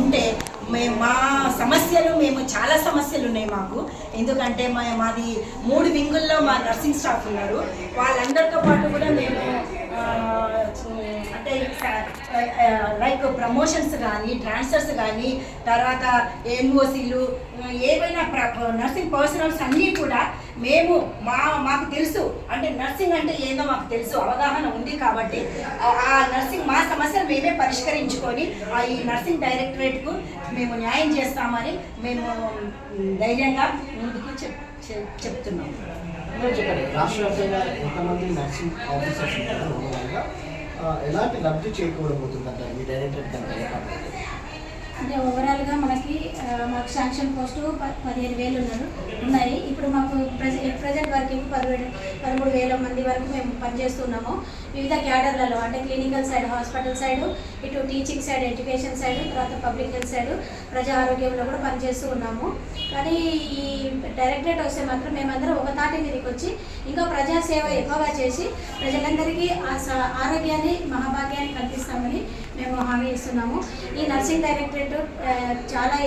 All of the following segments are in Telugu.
ఉంటే మేము మా సమస్యలు మేము చాలా సమస్యలు ఉన్నాయి మాకు. ఎందుకంటే మా మాది మూడు వింగుల్లో మా నర్సింగ్ స్టాఫ్ ఉన్నారు. వాళ్ళందరితో పాటు కూడా మేము అంటే లైక్ ప్రమోషన్స్ కానీ ట్రాన్స్ఫర్స్ కానీ తర్వాత ఎన్ఓసీలు ఏవైనా నర్సింగ్ పర్సనల్స్ అన్నీ కూడా మేము మా మాకు తెలుసు. అంటే నర్సింగ్ అంటే ఏందో మాకు తెలుసు. అవగాహన ఉంది కాబట్టి ఆ- నర్సింగ్ మా సమస్యలు మేమే పరిష్కరించుకొని ఆ ఈ నర్సింగ్ డైరెక్టరేట్కు మేము న్యాయం చేస్తామని మేము ధైర్యంగా ముందు చెప్తున్నాం. చెప్పండి రాష్ట్ర వ్యాప్తంగా ఎంతమంది నర్సింగ్ ఆఫీసర్స్ ఉంటారు ఎలాంటి లబ్ధి చేకూడబోతుందంట ఈ డైరెక్టర్ కంటే అంటే ఓవరాల్గా మనకి మాకు శాంక్షన్ పోస్టు పదిహేను వేలు ఉన్నారు ఉన్నాయి. ఇప్పుడు మాకు ప్రజెంట్ వర్కింగ్ పదిహేడు పదమూడు వేల మంది వరకు మేము పనిచేస్తున్నాము. వివిధ క్యాడర్లలో అంటే క్లినికల్ సైడ్ హాస్పిటల్ సైడ్ ఇటు టీచింగ్ సైడ్ ఎడ్యుకేషన్ సైడ్ తర్వాత పబ్లిక్ హెల్త్ సైడ్ ప్రజా ఆరోగ్యంలో కూడా పనిచేస్తూ ఉన్నాము. కానీ ఈ డైరెక్టరేట్ వస్తే మాత్రం మేమందరం ఒక తాటి మీదకి వచ్చి ఇంకా ప్రజాసేవ ఎక్కువగా చేసి ప్రజలందరికీ ఆ స- ఆరోగ్యాన్ని మహాభాగ్యాన్ని కల్పిస్తామని మేము హామీ ఇస్తున్నాము. ఈ నర్సింగ్ డైరెక్టరేట్ చాలా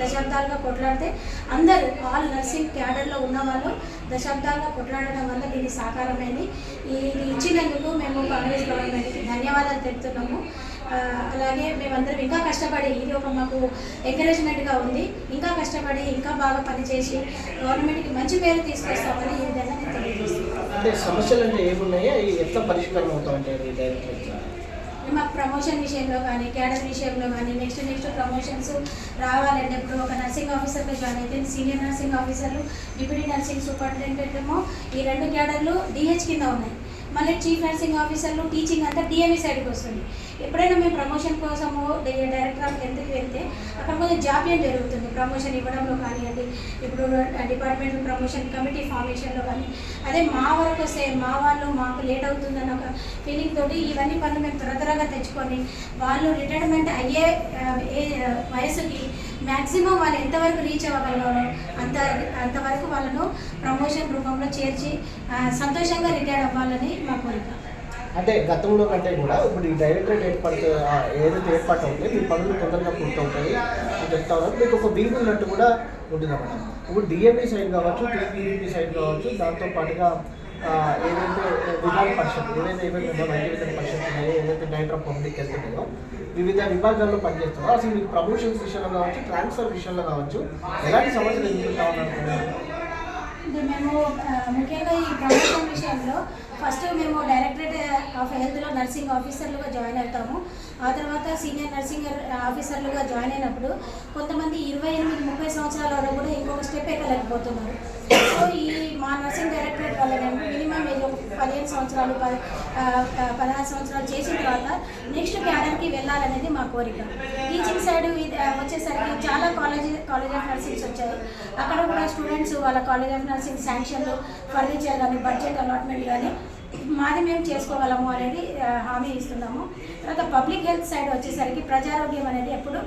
దశాబ్దాలుగా కొట్లాడితే అందరూ ఆల్ నర్సింగ్ క్యాడర్లో ఉన్న వాళ్ళు దశాబ్దాలుగా కొట్లాడడం వల్ల దీనికి సాకారమైంది. ఇది ఇచ్చినందుకు మేము కాంగ్రెస్ గవర్నమెంట్కి ధన్యవాదాలు తెలుపుతున్నాము. అలాగే మేమందరం ఇంకా కష్టపడి ఇది ఒక మాకు ఎంకరేజ్మెంట్గా ఉంది. ఇంకా కష్టపడి ఇంకా బాగా పనిచేసి గవర్నమెంట్కి మంచి పేరు తీసుకొస్తామని ఈ విధంగా నేను తెలియజేస్తున్నాను. అంటే సమస్యలు అంటే ఏమున్నాయో? ఎట్లా పరిష్కారం అవుతామంటే మాకు ప్రమోషన్ విషయంలో కానీ క్యాడర్ విషయంలో కానీ నెక్స్ట్ నెక్స్ట్ ప్రమోషన్స్ రావాలంటే ఇప్పుడు ఒక నర్సింగ్ ఆఫీసర్గా జాయిన్ అయితే సీనియర్ నర్సింగ్ ఆఫీసర్లు డిప్యూటీ నర్సింగ్ సూపరింటెండెంట్ ఏమో ఈ రెండు క్యాడర్లు డిహెచ్ కింద ఉన్నాయి. మళ్ళీ చీఫ్ నర్సింగ్ ఆఫీసర్లు టీచింగ్ అంతా డిఎంఈ సైడ్కి వస్తుంది. ఎప్పుడైనా మేము ప్రమోషన్ కోసము డైరెక్టర్ ఆఫ్ హెల్త్కి వెళ్తే అక్కడ కొంచెం జాప్యం జరుగుతుంది. ప్రమోషన్ ఇవ్వడంలో కానివ్వండి ఇప్పుడు డిపార్ట్మెంట్ ప్రమోషన్ కమిటీ ఫార్మేషన్లో కానీ అదే మా వరకు వస్తే మా వాళ్ళు మాకు లేట్ అవుతుందన్న ఒక ఫీలింగ్ తోటి ఇవన్నీ పనులు మేము త్వర త్వరగా తెచ్చుకొని వాళ్ళు రిటైర్మెంట్ అయ్యే ఏ వయసుకి మ్యాక్సిమం వాళ్ళు ఎంతవరకు రీచ్ అవ్వగలగాలో అంత అంతవరకు వాళ్ళను ప్రమోషన్ రూపంలో చేర్చి సంతోషంగా రిటైర్ అవ్వాలని మా కోరిక. అంటే గతంలో కంటే కూడా ఇప్పుడు ఈ డైరెక్టరేట్ ఏర్పడితే ఏదైతే ఏర్పాటు అవుతాయి మీ పనులు తొందరగా పూర్తవుతాయి అని చెప్తా ఉన్నారు మీకు ఒక వింగ్ ఉన్నట్టు కూడా ఉంటుంది అన్నమాట ఇప్పుడు డిఎంఈ సైడ్ కావచ్చు టీపీఈపీ సైడ్ కావచ్చు దాంతో పాటుగా ఏదైతే విభాగ పరిషత్ ఏదైతే ఏవైతే వైద్య పరిషత్ ఉన్నాయో ఏదైతే డైరెక్టర్ ఆఫ్ పబ్లిక్ హెల్త్ ఉన్నాయో వివిధ విభాగాల్లో పనిచేస్తున్నారో అసలు మీకు ప్రమోషన్స్ విషయంలో కావచ్చు ట్రాన్స్ఫర్ విషయంలో కావచ్చు ఎలాంటి సమస్యలు ఎదుర్కొంటా ఉన్నారు? మేము ముఖ్యంగా ఈ ప్రమోషన్ విషయంలో ఫస్ట్ మేము డైరెక్టరేట్ ఆఫ్ హెల్త్లో నర్సింగ్ ఆఫీసర్లుగా జాయిన్ అవుతాము. ఆ తర్వాత సీనియర్ నర్సింగ్ ఆఫీసర్లుగా జాయిన్ అయినప్పుడు కొంతమంది ఇరవై ఎనిమిది ముప్పై సంవత్సరాల వరకు కూడా ఇంకొక స్టెప్ ఎక్కలేకపోతున్నారు. సో ఈ మా నర్సింగ్ డైరెక్టరేట్ వల్ల మినిమం ఏదో పదిహేను సంవత్సరాలు పది పదహారు సంవత్సరాలు చేసిన తర్వాత నెక్స్ట్ క్యాడర్కి వెళ్ళాలనేది మా కోరిక. టీచింగ్ సైడ్ ఇది, వచ్చేసరికి చాలా కాలేజ్ కాలేజ్ ఆఫ్ నర్సింగ్స్ వచ్చాయి. అక్కడ కూడా స్టూడెంట్స్ వాళ్ళ కాలేజ్ ఆఫ్ నర్సింగ్ శాంక్షన్లు ఫర్నిచర్ కానీ బడ్జెట్ అలాట్మెంట్ కానీ మాది మేము చేసుకోగలము అనేది హామీ ఇస్తున్నాము. తర్వాత పబ్లిక్ హెల్త్ సైడ్ వచ్చేసరికి ప్రజారోగ్యం అనేది ఎప్పుడు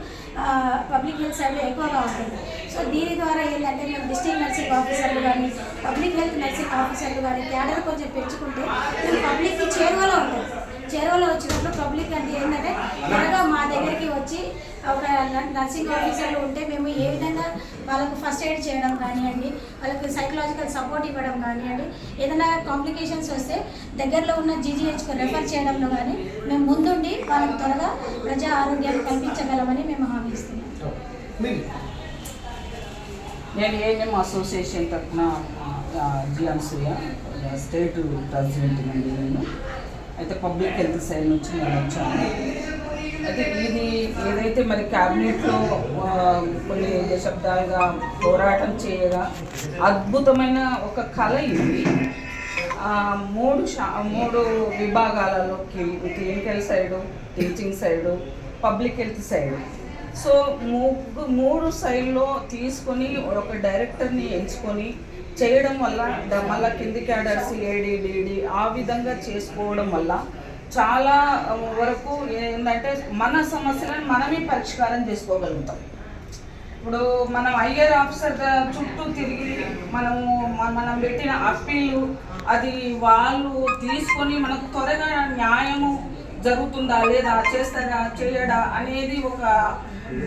పబ్లిక్ హెల్త్ సైడ్ ఎక్కువగా ఉంటుంది. సో దీని ద్వారా ఏంటంటే మేము డిస్ట్రిక్ట్ నర్సింగ్ ఆఫీసర్లు కానీ పబ్లిక్ హెల్త్ నర్సింగ్ ఆఫీసర్లు కానీ క్యాడర్ కొంచెం పెంచుకుంటే మేము పబ్లిక్కి చేరువలో ఉంటుంది చెరువులో వచ్చినప్పుడు పబ్లిక్ అంటే ఏంటంటే త్వరగా మా దగ్గరికి వచ్చి ఒక నర్సింగ్ ఆఫీసర్లు ఉంటే మేము ఏ విధంగా వాళ్ళకు ఫస్ట్ ఎయిడ్ చేయడం కానివ్వండి వాళ్ళకి సైకలాజికల్ సపోర్ట్ ఇవ్వడం కానివ్వండి ఏదైనా కాంప్లికేషన్స్ వస్తే దగ్గరలో ఉన్న జీజీహెచ్కు రెఫర్ చేయడంలో కానీ మేము ముందుండి వాళ్ళకి త్వరగా ప్రజా ఆరోగ్యాన్ని కల్పించగలమని మేము హామీ ఇస్తున్నాం నేను ఏఎన్ఎం అసోసియేషన్ తరఫున జియాన్ సూర్య స్టేట్ ప్రెసిడెంట్ నేను అయితే పబ్లిక్ హెల్త్ సైడ్ నుంచి నేను వచ్చాను. అయితే ఇది ఏదైతే మరి క్యాబినెట్లో కొన్ని దశాబ్దాలుగా పోరాటం చేయగా అద్భుతమైన ఒక కళ ఇది. మూడు మూడు విభాగాలలో clinical side teaching side public health side. So ముగ్గు మూడు సైడ్లో తీసుకొని ఒక డైరెక్టర్ని ఎంచుకొని చేయడం వల్ల మళ్ళీ మళ్ళా కింది క్యాడర్స్ ఏడీడీడీ ఆ విధంగా చేసుకోవడం వల్ల చాలా వరకు ఏంటంటే మన సమస్యలను మనమే పరిష్కారం చేసుకోగలుగుతాం. ఇప్పుడు మనం ఐఆర్ ఆఫీసర్ చుట్టూ తిరిగి మనము మనం పెట్టిన అప్పీలు అది వాళ్ళు తీసుకొని మనకు త్వరగా న్యాయము జరుగుతుందా లేదా చేస్తారా చేయడా అనేది ఒక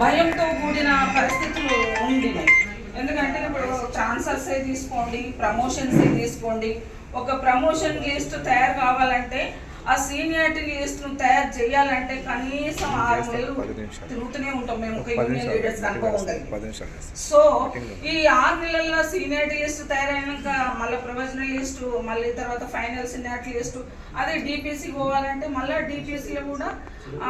భయంతో కూడిన పరిస్థితులు ఉంది ఎందుకంటే ఇప్పుడు ఛాన్సర్సే తీసుకోండి ప్రమోషన్స్ తీసుకోండి. ఒక ప్రమోషన్ లిస్ట్ తయారు కావాలంటే ఆ సీనియారిటీ లిస్ట్ను తయారు చేయాలంటే కనీసం ఆరు నెలలు తిరుగుతూనే ఉంటాం మేము ఒక యూనియన్ లీడర్స్ అనుభవం ఉంది. సో ఈ ఆరు నెలల్లో సీనియారిటీ లిస్ట్ తయారైనాక మళ్ళీ ప్రొఫెషనల్ లిస్ట్ మళ్ళీ తర్వాత ఫైనల్ సీనియారిటీ లిస్ట్ అదే డిపిసి పోవాలంటే మళ్ళీ డిపిసిలో కూడా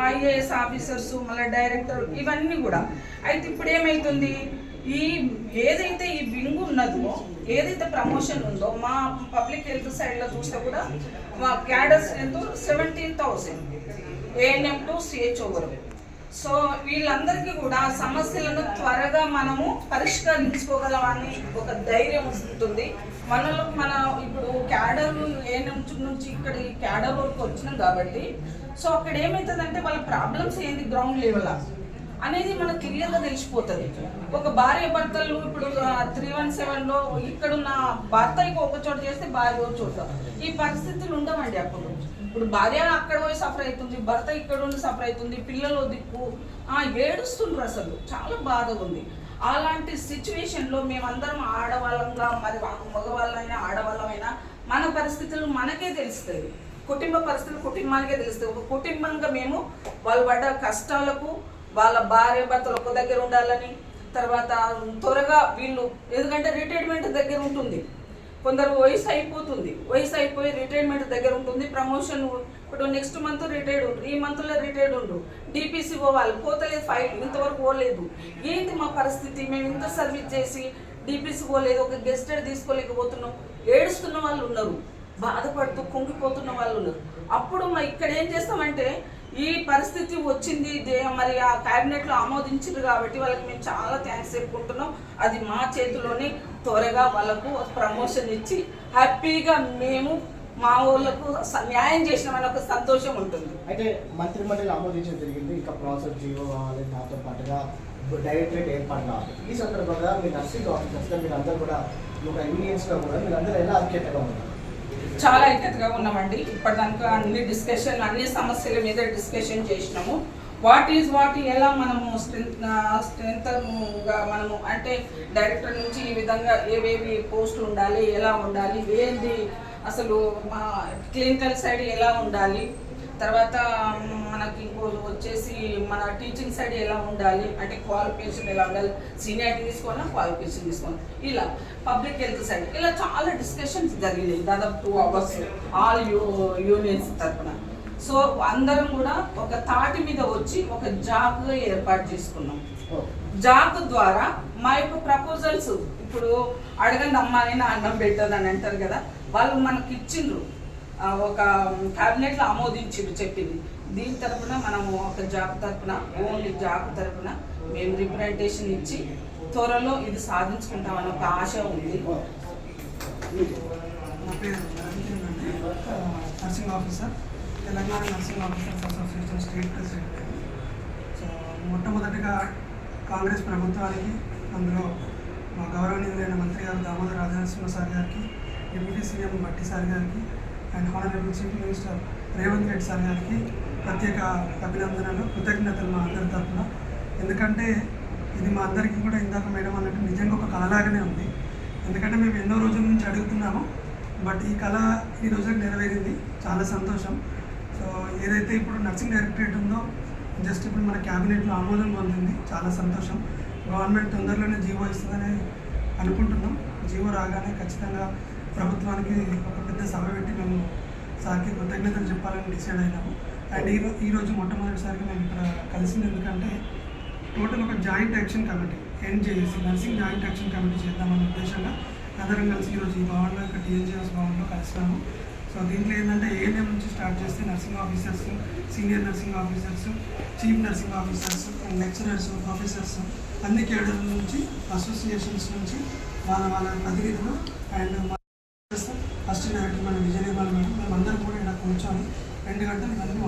ఐఏఎస్ ఆఫీసర్స్ మళ్ళీ డైరెక్టర్ ఇవన్నీ కూడా. అయితే ఇప్పుడు ఏమవుతుంది ఈ ఏదైతే ఈ వింగ్ ఉన్నదో ఏదైతే ప్రమోషన్ ఉందో మా పబ్లిక్ హెల్త్ సైడ్లో చూస్తే కూడా మా క్యాడర్స్ ఎంతో seventeen thousand ANM to CHO వరకు. సో వీళ్ళందరికీ కూడా సమస్యలను త్వరగా మనము పరిష్కరించుకోగలమని ఒక ధైర్యం ఉంటుంది. మనలో మన ఇప్పుడు క్యాడర్ ఏ నుంచి నుంచి ఇక్కడ ఈ క్యాడర్ వరకు వచ్చినాం కాబట్టి సో అక్కడ ఏమవుతుందంటే వాళ్ళ ప్రాబ్లమ్స్ ఏంది గ్రౌండ్ లెవెల్ అనేది మనకు క్లియర్గా తెలిసిపోతుంది. ఒక భార్య భర్తలు ఇప్పుడు త్రీ వన్ సెవెన్లో ఇక్కడున్న భర్త ఒక చోట చేస్తే భార్య ఒక చోట. ఈ పరిస్థితులు ఉండవండి అప్పుడు. ఇప్పుడు భార్య అక్కడ పోయి సఫర్ అవుతుంది భర్త ఇక్కడ ఉండి సఫర్ అవుతుంది పిల్లలు దిక్కు. ఏడుస్తుండ్రు అసలు. చాలా బాధగా ఉంది. అలాంటి సిచ్యువేషన్లో మేమందరం ఆడవాళ్ళంగా మరి మగవాళ్ళైనా ఆడవాళ్ళమైనా మన పరిస్థితులు మనకే తెలుస్తాయి. కుటుంబ పరిస్థితులు కుటుంబానికే తెలుస్తాయి. ఒక కుటుంబంగా మేము వాళ్ళు పడ్డ కష్టాలకు వాళ్ళ భార్య భర్తలు ఒక దగ్గర ఉండాలని తర్వాత త్వరగా వీళ్ళు ఎందుకంటే రిటైర్మెంట్ దగ్గర ఉంటుంది. కొందరు వయసు అయిపోతుంది. వయసు అయిపోయి రిటైర్మెంట్ దగ్గర ఉంటుంది. ప్రమోషన్ ఇప్పుడు నెక్స్ట్ మంత్ రిటైర్డ్ ఉండు ఈ మంత్లో రిటైర్డ్ ఉండు. డిపిసి పోవాలి పోతలేదు ఫైల్ ఇంతవరకు పోలేదు. ఏంటి మా పరిస్థితి? మేము ఇంత సర్వీస్ చేసి డిపిసి పోలేదు ఒక గెస్టెడ్ తీసుకోలేకపోతున్నాం. ఏడుస్తున్న వాళ్ళు ఉన్నారు. బాధపడుతూ కుంగిపోతున్న వాళ్ళు ఉన్నారు. అప్పుడు మా ఇక్కడ ఏం చేస్తామంటే ఈ పరిస్థితి వచ్చింది మరి ఆ క్యాబినెట్లో ఆమోదించారు కాబట్టి వాళ్ళకి మేము చాలా థ్యాంక్స్ చెప్పుకుంటున్నాం. అది మా చేతిలోనే త్వరగా వాళ్ళకు ప్రమోషన్ ఇచ్చి హ్యాపీగా మేము మా ఊళ్ళకు న్యాయం చేసినామని ఒక సంతోషం ఉంటుంది. అయితే మంత్రి మండలి ఆమోదించడం జరిగింది. ఇంకా ప్రాసెస్ జీవో కావాలి దాంతో పాటుగా డైరెక్టరేట్ ఏర్పాటు కావాలి ఈ సందర్భంగా మీ నర్సింగ్ ఆఫీసర్స్గా మీరు అందరూ కూడా ఒక యూనియన్స్గా కూడా మీరు అందరూ ఎలా ఐక్యతగా ఉన్నారు? చాలా ఐక్యతగా ఉన్నామండి. ఇప్పటిదాకా అన్ని డిస్కషన్ అన్ని సమస్యల మీద డిస్కషన్ చేసినాము. వాట్ ఈజ్ వాట్ ఎలా మనము స్ట్రెంత్ స్ట్రెంత్గా మనము అంటే డైరెక్టర్ నుంచి ఈ విధంగా ఏవేవి పోస్ట్ ఉండాలి ఎలా ఉండాలి ఏంది అసలు మా క్లినికల్ సైడ్ ఎలా ఉండాలి తర్వాత మనకి ఇంకో వచ్చేసి మన టీచింగ్ సైడ్ ఎలా ఉండాలి అంటే క్వాలిఫికేషన్ ఎలా ఉండాలి సీనియారిటీ తీసుకోవాలా క్వాలిఫికేషన్ తీసుకోవాలి ఇలా పబ్లిక్ హెల్త్ సైడ్ ఇలా చాలా డిస్కషన్స్ జరిగినాయి దాదాపు two hours all you unions తరఫున సో అందరం కూడా ఒక తాటి మీద వచ్చి ఒక జాబ్ ఏర్పాటు చేసుకున్నాం. జాబ్ ద్వారా మా యొక్క ప్రపోజల్స్ ఇప్పుడు అడగండి అమ్మ అని నా అన్నం పెట్టదు అని అంటారు కదా వాళ్ళు మనకి ఇచ్చిండ్రు. ఆ, ఒక క్యాబినెట్లో ఆమోదించిండ్రు చెప్పింది. దీని తరపున మనము ఒక జాబ్ తరపున ఓన్లీ జాబ్ తరపున మేము రిప్రజెంటేషన్ ఇచ్చి త్వరలో ఇది సాధించుకుంటామని ఒక ఆశ ఉంది. Nursing officer. Telangana nursing officers association state president. So మొట్టమొదటిగా కాంగ్రెస్ ప్రభుత్వానికి అందులో మా గౌరవనీయులైన మంత్రి గారు దామోదర్ రాజనరసింహ సార్ గారికి డిప్యూటీ సీఎం భట్టి సార్ గారికి and honourable chief minister Revanth Reddy sir గారికి ప్రత్యేక అభినందనలు కృతజ్ఞతలు మా అందరి తరఫున. ఎందుకంటే ఇది మా అందరికీ కూడా ఇందాక మేడం అన్నట్టు నిజంగా ఒక కళలాగానే ఉంది. ఎందుకంటే మేము ఎన్నో రోజుల నుంచి అడుగుతున్నాము బట్ ఈ కళ ఈ రోజుకి నెరవేరింది. చాలా సంతోషం. సో ఏదైతే ఇప్పుడు నర్సింగ్ డైరెక్టరేట్ ఉందో జస్ట్ ఇప్పుడు మన క్యాబినెట్లో ఆమోదం పొందింది. చాలా సంతోషం. గవర్నమెంట్ తొందరలోనే జీవో ఇస్తుందని అనుకుంటున్నాం. జీవో రాగానే ఖచ్చితంగా ప్రభుత్వానికి ఒక పెద్ద సభ పెట్టి మేము సార్కి కృతజ్ఞతలు చెప్పాలని డిసైడ్ అయినాము. అండ్ ఈ ఈరోజు మొట్టమొదటిసారిగా మేము ఇక్కడ కలిసింది ఎందుకంటే టోటల్ ఒక joint action committee NJSC nursing joint action committee చేద్దామన్న ఉద్దేశంగా అందరం కలిసి ఈరోజు ఈ భవన్లో ఇక్కడ టీఎన్జిఎస్ భవన్లో కలిసినాము. సో దీంట్లో ఏంటంటే ఏ స్టార్ట్ చేస్తే nursing officers senior nursing officers chief nursing officers and lecturers officers అన్ని కేడర్ల నుంచి అసోసియేషన్స్ నుంచి వాళ్ళ వాళ్ళ ప్రతినిధులు అండ్ ఫస్ట్ డైరెక్టర్ మన విజయనిర్మల్ మేడం. మేమందరం కూడా ఇక్కడ కూర్చొని రెండు గంటలు ఇవన్నీ